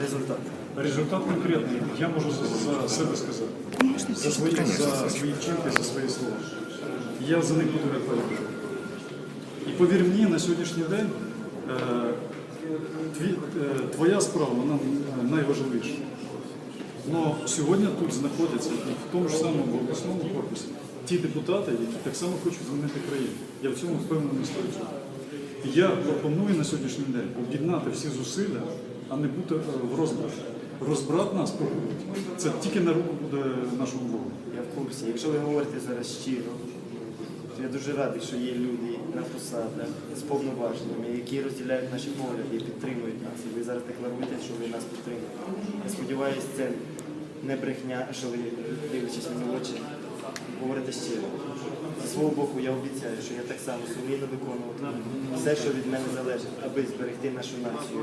результат. Результат конкретний. Я можу за, за себе сказати. За свої, за свої вчинки, за свої слова. Я за них буду відповідати. І повір мені, на сьогоднішній день е, е, твоя справа вона найважливіша. Но сьогодні тут знаходяться і в тому ж самому обласному корпусі ті депутати, які так само хочуть змінити країну. Я в цьому впевнений стовідсотків. Я пропоную на сьогоднішній день об'єднати всі зусилля, а не бути е, в розбраті. Розбрат нас погубить. Це тільки на руку буде нашому Богу. Я в курсі. Якщо ви говорите зараз щиро, то я дуже радий, що є люди на посадах з повноваженнями, які розділяють наші погляди і підтримують нас. І ви зараз декларуєте, що ви нас підтримуєте. Я сподіваюся, це не брехня, що ви дивлячись в очі, говорите щиро. Зі свого боку, я обіцяю, що я так само сумлінно виконувати все, що від мене залежить, аби зберегти нашу націю,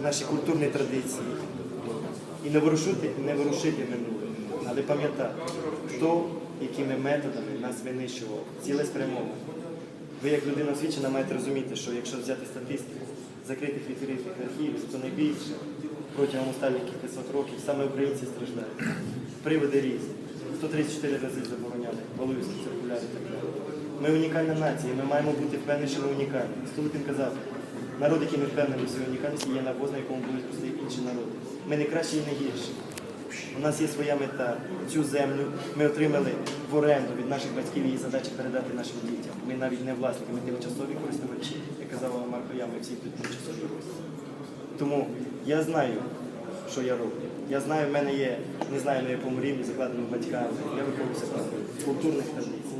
наші культурні традиції і не ворушити, не ворушити минуле, але пам'ятати, хто якими методами нас винищував, цілеспрямовано. Ви як людина освічена маєте розуміти, що якщо взяти статистику закритих відкритих архівів, то найбільше протягом останніх кількасот років саме українці страждають. Приводи різні. 134 рази забороняли, Валуївські циркуляри так. Ми унікальна нація, ми маємо бути впевнені, що ми унікальні. Столипін казав, народ, який не впевнений в своїй унікальності, є навоз, на якому будуть рости інші народи. Ми не кращі і не гірші. У нас є своя мета. Цю землю ми отримали в оренду від наших батьків її задача передати нашим дітям. Ми навіть не власники, ми тимчасові користувачі, як казав Марко Яма, всі тут тимчасові гості. Тому я знаю, що я роблю. Я знаю, в мене є, не знаю на якому рівні закладено батьками. Я виховувався так, культурних традицій.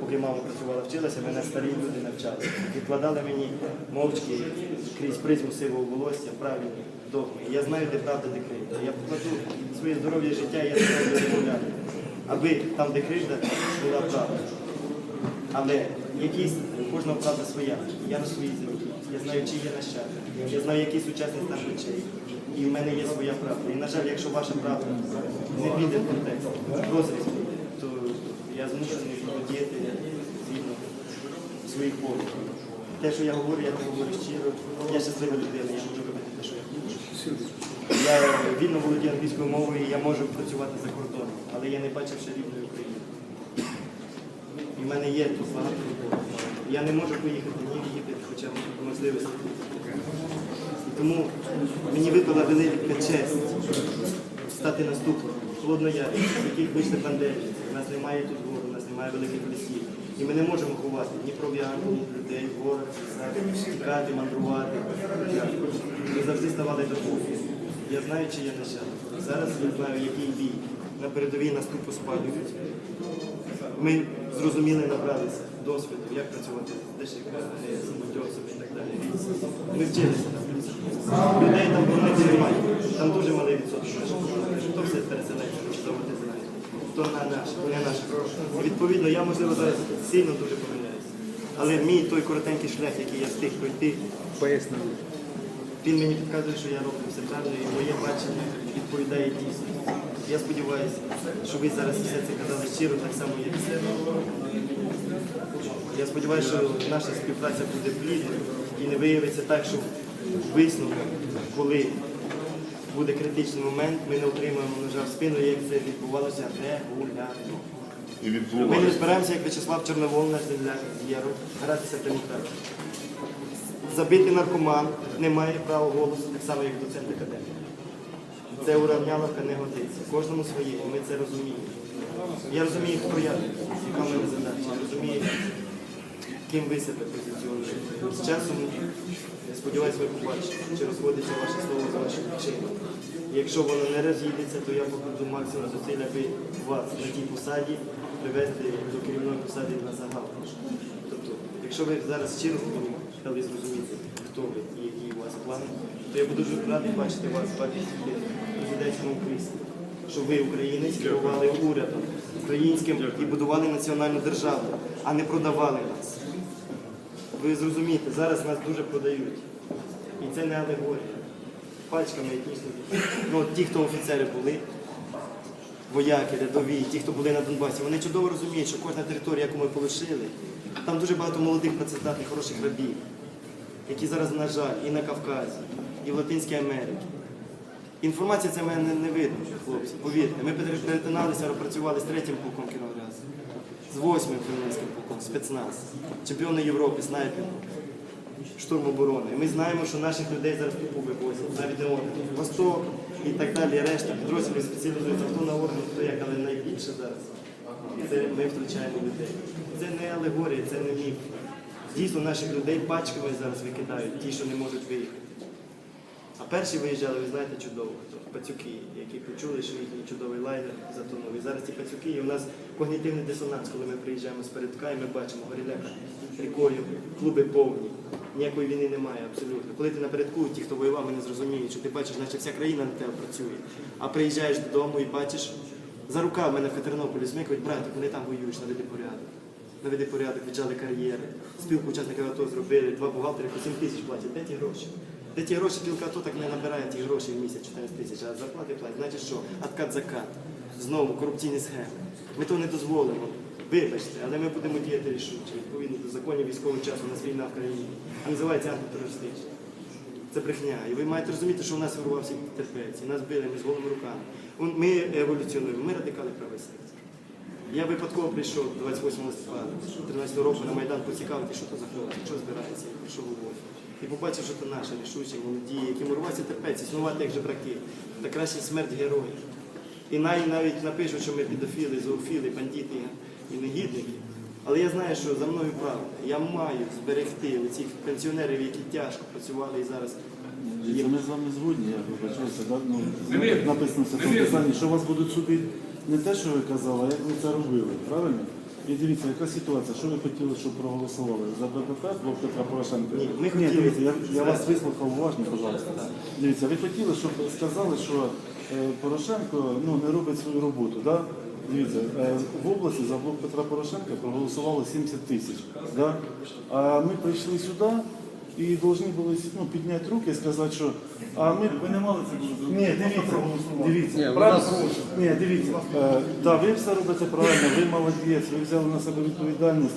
Поки мама працювала, вчилася, мене старі люди навчали. Відкладали мені мовчки крізь призму сивого волосся, правильні догми. Я знаю, де правда, де кривда. Я покладу своє здоров'я життя, я знаю, де розмовляти. Аби там, де кривда, була правда. Але якісь у кожного правда своя. Я на своїй землі. Я знаю, чи є нащадок. Я знаю, який сучасний стан речей. І в мене є своя правда. І, на жаль, якщо ваша правда не піде в контекст розріз, то я змушений діяти згідно своїх поглядів. Те, що я говорю, я це говорю щиро. Я щаслива людина, я можу робити те, що я хочу. Я вільно володію англійською мовою, і я можу працювати за кордоном, але я не бачив ще рівної України. І в мене є тут багато. Я не можу поїхати ні в Єгипет, хоча можливості. Тому мені випала велика честь стати наступним. Холодноярі, з яких вийшли бандерівці. У нас немає тут гору, у нас немає великих лісів. І ми не можемо ховати ні провіанту, ні людей, в горах, тікати, мандрувати. Ми завжди ставали до кухні. Я знаю, чи я нащадок. Зараз я знаю, який бій. На передовій нас тупо спалюють. Ми зрозуміли, набралися досвіду, як працювати дешевками, з самотьосами і так далі. Ми вчилися. Людей там боронити немає. Там дуже малий відсоток. Хто все переселенці, хто ти знаєш. Хто на наш, хто не наш. І відповідно, я можливо зараз сильно дуже помиляюся. Але мій той коротенький шлях, який я встиг пройти, Пояснили. він мені підказує, що я роблю все правильно, і моє бачення відповідає дійсності. Я сподіваюся, що ви зараз все це казали щиро, так само, як це. Я сподіваюся, що наша співпраця буде плідною і не виявиться так, що висновок, коли буде критичний момент, ми не отримаємо ножа в спину, як це відбувалося регулярно. І Ми не збираємося, як В'ячеслав Чорновол, наш земляк з Єру, гратися в демократію. Забитий наркоман не має права голосу, так само, як доцент академії. Це уравняловка не годиться. Кожному своє, і ми це розуміємо. Я розумію, хто я, яка мене задача. Я розумію, ким ви себе позиціонуєте. З часом, я сподіваюся, ви побачите, чи розходиться ваше слово з вашим чином. Якщо воно не роз'їдеться, то я покладу максимум зусиль, аби вас на тій посаді привести до керівної посади на загал. Тобто, якщо ви зараз щиро дали зрозуміти, хто ви і які у вас плани, то я буду дуже радий бачити вас в президентському кріслі. Що ви, українець, керували урядом українським і будували національну державу, а не продавали нас. Ви зрозумієте, зараз нас дуже продають. І це не алегорія. Пачками якісь. Ну, ті, хто офіцери були, вояки, рядові, ті, хто були на Донбасі, вони чудово розуміють, що кожна територія, яку ми полишили, там дуже багато молодих працездатних, хороших рабів, які зараз, на жаль, і на Кавказі, і в Латинській Америці. Інформація це мене не видно, хлопці. Повірте, ми перетиналися, працювали з третім полком Кіровоград, з восьмим Хмельницьким полком, спецназ, чемпіони Європи, снайпер, штурм оборони. І ми знаємо, що наших людей зараз тупо вивозять, навіть не органи. Восток і так далі, решта підрозділів спеціалізуються, хто на органи, хто як, але найбільше зараз. Це ми втрачаємо людей. Це не алегорія, це не міф. Дійсно, наших людей пачками зараз викидають, ті, що не можуть виїхати. А перші виїжджали, ви знаєте, чудово, пацюки, які почули, що їхній чудовий лайнер затонув. І зараз ці пацюки, і у нас когнітивний дисонанс, коли ми приїжджаємо з передка і ми бачимо горілека рікою, клуби повні. Ніякої війни немає абсолютно. Коли ти напередку, ті, хто воював, вони зрозуміють, що ти бачиш, наче вся країна на тебе працює. А приїжджаєш додому і бачиш, за рука в мене в Катеринополі смикають, братик, вони там воюють, наведи порядок. Наведи порядок, віджали кар'єри. Спілку учасників АТО зробили, два бухгалтери по 7 тисяч платять. Де ті гроші? Де ті гроші, АТО так не набирає ті гроші в місяць 14 тисяч, а зарплати платять. Значить що? Откат закат. Знову корупційні схеми. Ми того не дозволимо. Вибачте, але ми будемо діяти рішуче, відповідно до законів військового часу. У нас війна в країні. А називається антитерористична. Це брехня. І ви маєте розуміти, що у нас вирувався терпець, нас били ми з голими руками. Ми еволюціонуємо, ми радикали правий сектор. Я випадково прийшов 28 листопада 13 року на Майдан поцікавити, що то за хлопці, що збирається, що говорить. І побачив, що це наші рішучі, молоді, які муруваються терпець, існувати як жебраки. Та краще смерть героїв. І навіть, навіть напишуть, що ми педофіли, зоофіли, бандити і негідники. Але я знаю, що за мною правда. Я маю зберегти цих пенсіонерів, які тяжко працювали і зараз Дивіться, ми з вами згодні, я вибачаюся, так? Ну, як написано в цьому вірно. що вас будуть судити не те, що ви казали, а як ви це робили, правильно? І дивіться, яка ситуація, що ви хотіли, щоб проголосували? За БПП, блок Петра Порошенка? Ні, хотіли- дивіться, я, я вас вислухав уважно, пожалуйста. Дивіться, ви хотіли, щоб сказали, що е, Порошенко ну, не робить свою роботу, да? Дивіться, е, в області за блок Петра Порошенка проголосували 70 тисяч. Да? А ми прийшли сюди і повинні були ну, підняти руки і сказати, що а ми ви не мали це було Ні, дивіться, дивіться. правильно? Ні, дивіться. Е, Та ви все робите правильно, ви молодець, ви взяли на себе відповідальність.